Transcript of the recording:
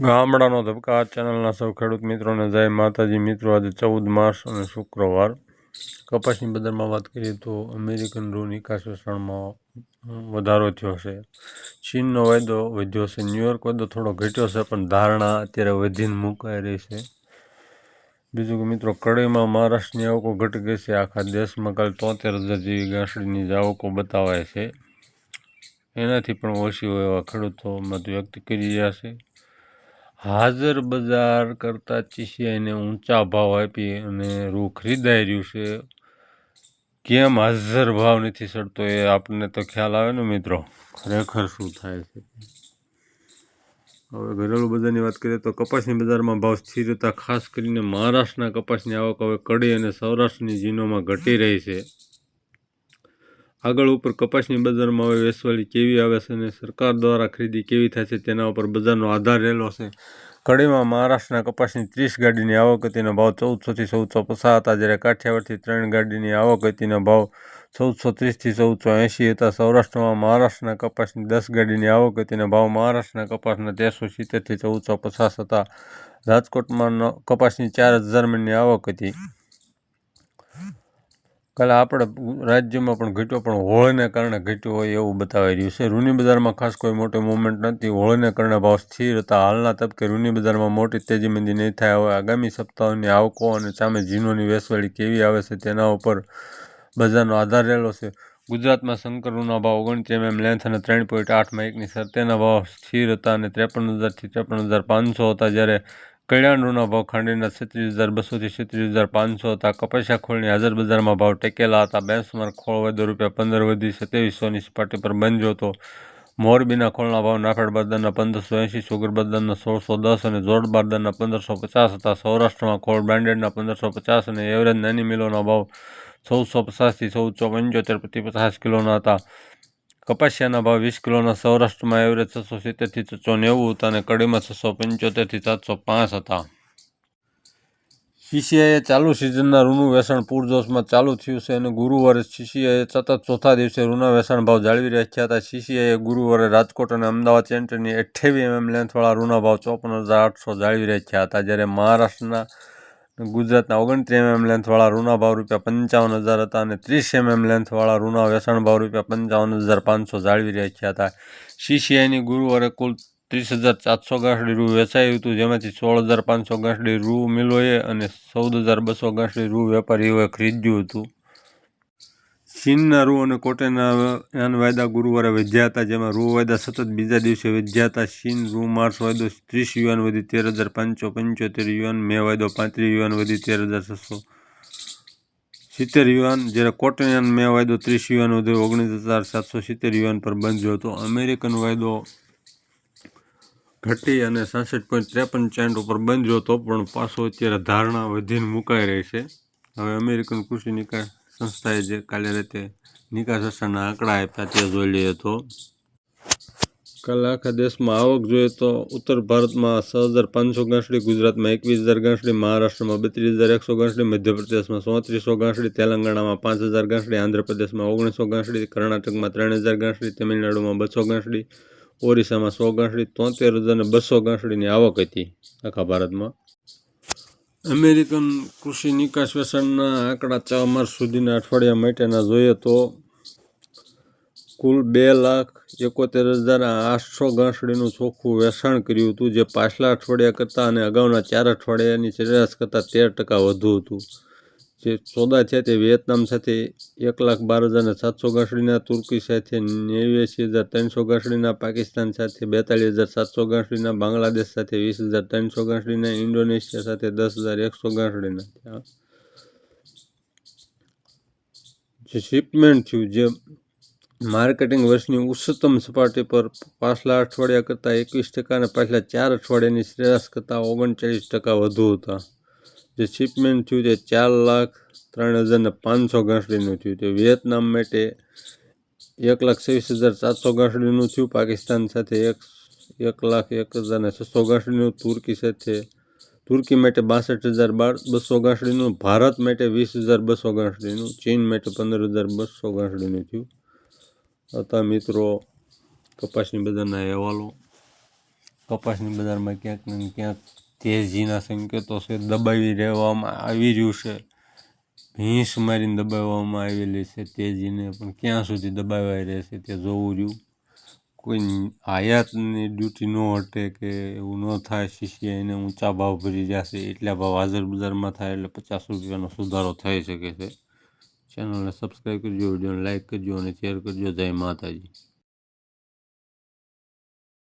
ગામડાનો ધબકા ચેનલના સૌ ખેડૂત મિત્રોને જય માતાજી. મિત્રો, આજે ચૌદ માર્ચ અને શુક્રવાર. કપાસની બજારમાં વાત કરીએ તો અમેરિકન રૂ નિકાસ વેચાણમાં વધારો થયો છે. ચીનનો વાયદો વધ્યો છે. ન્યુયોર્ક વાયદો થોડો ઘટ્યો છે, પણ ધારણા અત્યારે વધીને મુકાઈ રહી છે. બીજું કે મિત્રો, કડીમાં મહારાષ્ટ્રની આવકો ઘટી ગઈ છે. આખા દેશમાં કાલે તોતેર હજાર જેવી ગાંસડીની જ આવકો બતાવાય છે. એનાથી પણ ઓછી હોય એવા ખેડૂતો મત વ્યક્ત કરી રહ્યા છે. હાજર બજાર કરતાં ચીસિયાઈને ઊંચા ભાવ આપી અને રૂ ખરીદાઈ રહ્યું છે. કેમ હાજર ભાવ નથી સડતો એ આપણને તો ખ્યાલ આવે ને મિત્રો? ખરેખર શું થાય છે? હવે ઘરેલું બજારની વાત કરીએ તો કપાસની બજારમાં ભાવ સ્થિર હતા, ખાસ કરીને મહારાષ્ટ્રના કપાસની આવક હવે કડી અને સૌરાષ્ટ્રની જીનોમાં ઘટી રહી છે. આગળ ઉપર કપાસની બજારમાં હવે વેસવાળી કેવી આવે છે અને સરકાર દ્વારા ખરીદી કેવી થાય છે તેના ઉપર બજારનો આધાર રહેલો છે. કડીમાં મહારાષ્ટ્રના કપાસની ત્રીસ ગાડીની આવક હતીનો ભાવ ચૌદસોથી ચૌદસો પસાર હતા, જ્યારે કાઠિયાવાડથી ત્રણ ગાડીની આવક હતીનો ભાવ ચૌદસો ત્રીસથી ચૌદસો એંશી હતા. સૌરાષ્ટ્રમાં મહારાષ્ટ્રના કપાસની દસ ગાડીની આવક હતીનો ભાવ મહારાષ્ટ્રના કપાસના તેરસો સિત્તેરથી ચૌદસો પચાસ હતા. રાજકોટમાં કપાસની ચાર હજાર મણની આવક હતી. કાલે આપણે રાજ્યમાં પણ ઘટ્યો, પણ હોળીને કારણે ઘટ્યો હોય એવું બતાવી રહ્યું છે. રૂની બજારમાં ખાસ કોઈ મોટી મુવમેન્ટ નથી. હોળીને કારણે ભાવ સ્થિર હતા. હાલના તબકે રૂની બજારમાં મોટી તેજી મંદી નહીં થાય. હવે આગામી સપ્તાહોની આવકો અને સામે જીનોની વેસવાળી કેવી આવે છે તેના ઉપર બજારનો આધાર રહેલો છે. ગુજરાતમાં શંકર ભાવ ભાવ ઓગણત્રીસ એમએમ લેન્થ અને ત્રણ પોઈન્ટ આઠમાં એકની સરતેના ભાવ સ્થિર હતા અને ત્રેપન હજારથી ત્રેપન હજાર પાંચસો હતા જ્યારે કલ્યાણરૂના ભાવ ખાંડીના છત્રીસ હજાર બસોથી છત્રીસ હજાર પાંચસો હતા. કપાસિયા ખોળની હાજર બજારમાં ભાવ ટેકેલા હતા. બેન્ચમાર્ક ખોળ વધુ રૂપિયા પંદર, વધી સત્યાવીસોની સપાટી પર બંધ્યો હતો. મોરબીના ખોળના ભાવ નાફેડ બારદારના પંદરસો એંશી, સુગર બારદારના સોળસો દસ અને જોડ બારદારના પંદરસો પચાસ હતા. સૌરાષ્ટ્રમાં ખોળ બ્રાન્ડેડના પંદરસો પચાસ અને એવરેજ નાની મિલોના ભાવ ચૌદસો પચાસથી ચૌદસો પંચોતેર પ્રતિ પચાસ કિલોના હતા. કપાસિયાના ભાવ વીસ કિલોના સૌરાષ્ટ્રમાં એવરેજ છસો સિત્તેરથી છસો નેવું હતા અને કડીમાં છસો પંચોતેરથી સાતસો પાંચ હતા. સીસીઆઈએ ચાલુ સિઝનના રૂનું વેચાણ પૂરજોશમાં ચાલુ થયું છે અને ગુરુવારે સીસીઆઈએ સતત ચોથા દિવસે ઋણા વેચાણ ભાવ જાળવી રાખ્યા હતા. સીસીઆઈએ ગુરુવારે રાજકોટ અને અમદાવાદ સેન્ટરની અઠ્ઠાવી એમએમ લેન્થવાળા ઋણા ભાવ ચોપન હજાર આઠસો જાળવી રાખ્યા હતા. જ્યારે મહારાષ્ટ્રના ગુજરાતના ઓગણત્રીસ એમએમ લેન્થવાળા રૂના ભાવ રૂપિયા પંચાવન હજાર હતા અને ત્રીસ એમએમ લેન્થવાળા રૂના વેચાણ ભાવ રૂપિયા પંચાવન હજાર પાંચસો જાળવી રહ્યા હતા. સીસીઆઈની ગુરુવારે કુલ ત્રીસ હજાર ચારસો ગાંસડી રૂ વેચાયું હતું, જેમાંથી સોળ હજાર પાંચસો ગાંસડી રૂ મિલોએ અને ચૌદ હજાર બસો ગાંસડી રૂ વેપારીઓએ ખરીદ્યું હતું. ચીનના રૂ અને કોટેના યાન વાયદા ગુરુવારે વધ્યા હતા, જેમાં રૂ વાયદા સતત બીજા દિવસે વધ્યા હતા. ચીન રૂ માર્ચ વાયદો ત્રીસ યુવાન વધી, તેર હજાર પાંચસો પંચોતેર યુવાન, મે વાયદો પાંત્રીસ યુવાન વધી, તેર હજાર છસો સિત્તેર યુવાન. જ્યારે કોટન મે વાયદો ત્રીસ યુવાન વધ્યો, ઓગણીસ હજાર સાતસો સિત્તેર યુવાન પર બંધ્યો હતો. અમેરિકન વાયદો ઘટી અને સાસઠ પોઈન્ટ ત્રેપન સેન્ટ ઉપર બંધ્યો હતો, પણ પાછો અત્યારે ધારણા વધીને મુકાઈ રહી છે. હવે અમેરિકન કૃષિ નિકાસ સંસ્થાએ જે કાલે રાતે નિકાસ અસરના આંકડા આપ્યા તે જોઈ લઈએ તો. કાલે આખા દેશમાં આવક જોઈએ તો ઉત્તર ભારતમાં છ હજાર પાંચસો ગાંસડી, ગુજરાતમાં એકવીસ હજાર ગાંસડી, મહારાષ્ટ્રમાં બત્રીસ હજાર એકસો ગાંસડી, મધ્યપ્રદેશમાં ચોત્રીસો ગાંસડી, તેલંગાણામાં પાંચ હજાર ગાંસડી, આંધ્રપ્રદેશમાં ઓગણીસો ગાંસડી, કર્ણાટકમાં ત્રણ હજાર ગાંસડી, તમિલનાડુમાં બસો ગાંસડી, ઓરિસ્સામાં સો ગાંસડી, તોતેર હજાર બસો ગાંસડીની આવક હતી આખા ભારતમાં. અમેરિકન કૃષિ નિકાસ વેચાણના આંકડા ચાર માર્ચ સુધીના અઠવાડિયા માટેના જોઈએ તો કુલ બે લાખ એકોતેર હજાર આઠસો ગાંસડીનું ચોખ્ખું વેચાણ કર્યું હતું, જે પાછલા અઠવાડિયા કરતાં અને અગાઉના ચાર અઠવાડિયાની સરેરાશ કરતાં તેર ટકા વધુ હતું. જે સોદા છે તે વિયેતનામ સાથે એક લાખ બાર હજાર સાતસો ગાંસડીના, તુર્કી સાથે નેવ્યાસી હજાર ત્રણસો ગાંસડીના, પાકિસ્તાન સાથે બેતાલીસ હજાર સાતસો ગાંસડીના, બાંગ્લાદેશ સાથે વીસ હજાર ત્રણસો ગાંસડીના, ઇન્ડોનેશિયા સાથે દસ હજાર એકસો ગાંસડીના. જે શિપમેન્ટ થયું, જે માર્કેટિંગ વર્ષની ઉચ્ચતમ સપાટી પર પાછલા અઠવાડિયા કરતાં એકવીસ ટકા અને પાછલા ચાર અઠવાડિયાની સરેરાશ કરતાં ઓગણચાળીસ ટકા વધુ હતા. જે શિપમેન્ટ થયું તે ચાર લાખ ત્રણ હજાર ને પાંચસો ગાંસડીનું થયું તે વિયેતનામ માટે એક લાખ છવ્વીસ હજાર સાતસો ગાંસડીનું થયું. પાકિસ્તાન સાથે એક એક લાખ એક હજાર ને છસો ગાંસડીનું તુર્કી સાથે તુર્કી માટે બાસઠ હજાર બાર, બસો ગાંસડીનું ભારત માટે વીસ હજાર બસો ગાંસડીનું ચીન માટે પંદર હજાર બસો ગાંસડીનું થયું. હતા મિત્રો, કપાસની બધાના અહેવાલો. કપાસની બજારમાં ક્યાંક ને ક્યાંક તેજીના સંકેતો છે, દબાવી રહેવામાં આવી રહ્યું છે. ભીંસ મારીને દબાવવામાં આવેલી છે, તેજીને પણ ક્યાં સુધી દબાવાઈ રહેશે તે જોવું રહ્યું. કોઈ આયાતની ડ્યુટી ન હટે કે એવું ન થાય એને ઊંચા ભાવ ભરી જશે. એટલા ભાવ હાજર બજારમાં થાય એટલે પચાસ રૂપિયાનો સુધારો થઈ શકે છે. ચેનલને સબસ્ક્રાઈબ કરજો, વિડીયોને લાઇક કરજો અને શેર કરજો. જય માતાજી.